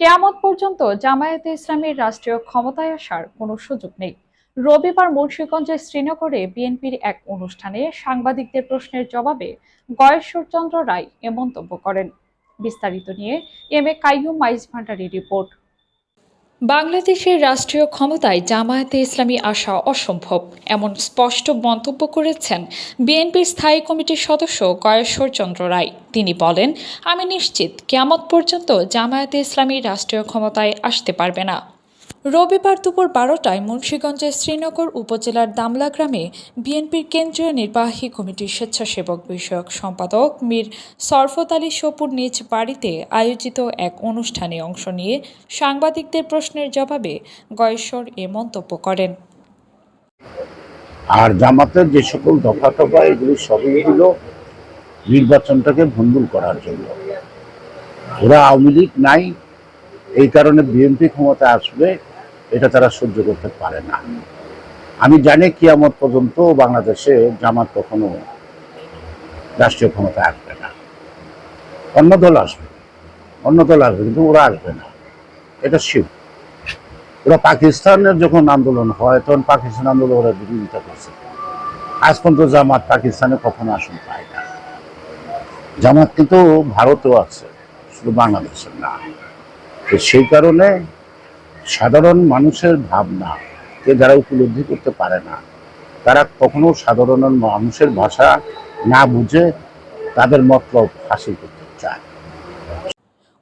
কেয়ামত পর্যন্ত জামায়াতে ইসলামীর রাষ্ট্রীয় ক্ষমতায় আসার কোনো সুযোগ নেই। রবিবার মুন্সীগঞ্জের শ্রীনগরে বিএনপির এক অনুষ্ঠানে সাংবাদিকদের প্রশ্নের জবাবে গয়েশ্বরচন্দ্র রায় এ মন্তব্য করেন। বিস্তারিত নিয়ে এম এ কাইয়ুম মাইজ ভান্ডারি রিপোর্ট। বাংলাদেশের রাষ্ট্রীয় ক্ষমতায় জামায়াতে ইসলামী আসা অসম্ভব, এমন স্পষ্ট মন্তব্য করেছেন বিএনপির স্থায়ী কমিটির সদস্য গয়েশ্বর চন্দ্র রায়। তিনি বলেন, আমি নিশ্চিত, কেয়ামত পর্যন্ত জামায়াতে ইসলামী রাষ্ট্রীয় ক্ষমতায় আসতে পারবে না। রবিবার দুপুর বারোটায় মুন্সীগঞ্জের শ্রীনগর উপজেলার দামলা গ্রামে বিএনপির কেন্দ্রীয় নির্বাহী কমিটির স্বেচ্ছাসেবক বিষয়ক সম্পাদক মীর সরফত আলী সপুর নিজ বাড়িতে আয়োজিত এক অনুষ্ঠানে অংশ নিয়ে সাংবাদিকদের প্রশ্নের জবাবে গয়েশ্বর এ মন্তব্য করেন। আর জামাতের যে সকল দফা টফা এগুলি সবই হলো নির্বাচনটাকে ভণ্ডুল করার জন্য। ওরা আওয়ামী লীগ নাই এই কারণে বিএনপি ক্ষমতা আসবে এটা তারা সহ্য করতে পারে না। আমি জানি কিয়ামত পর্যন্ত বাংলাদেশে জামাত কখনো রাষ্ট্রীয় ক্ষমতা আসবে না। অন্য দল আসবে, অন্য দল আসবে, কিন্তু ওরা আসবে না। এটা শিব। ওরা পাকিস্তানের যখন আন্দোলন হয়, তখন পাকিস্তান আন্দোলন ওরা বিরোধিতা করছে। আজ পর্যন্ত জামাত পাকিস্তানে কখনো আসন পায় না। জামাত কিন্তু ভারতেও আছে, শুধু বাংলাদেশের না। তো সেই কারণে সাধারণ মানুষের ভাবনা কে যারা উপলব্ধি করতে পারে না, তারা কখনো সাধারণ মানুষের ভাষা না বুঝে তাদের মতলব হাসিল করতে চায়।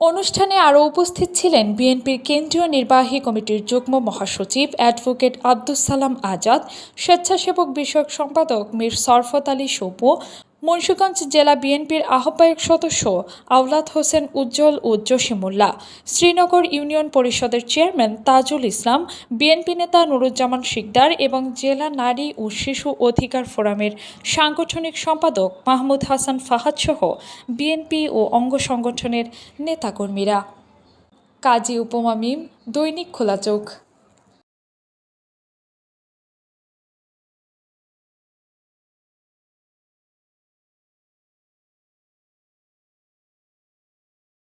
অনুষ্ঠানে আরও উপস্থিত ছিলেন বিএনপির কেন্দ্রীয় নির্বাহী কমিটির যুগ্ম মহাসচিব অ্যাডভোকেট আব্দুস সালাম আজাদ, স্বেচ্ছাসেবক বিষয়ক সম্পাদক মীর সরফত আলী সপু মুন্সিগঞ্জ জেলা বিএনপির আহ্বায়ক সদস্য আওলাদ হোসেন উজ্জ্বল ও জসিমুল্লাহ, শ্রীনগর ইউনিয়ন পরিষদের চেয়ারম্যান তাজুল ইসলাম, বিএনপি নেতা নুরুজ্জামান শিকদার এবং জেলা নারী ও শিশু অধিকার ফোরামের সাংগঠনিক সম্পাদক মাহমুদ হাসান ফাহাদ সহ বিএনপি ও অঙ্গ সংগঠনের নেতাকর্মীরা। কাজী উপমা মিম, দৈনিক খোলা চোখ।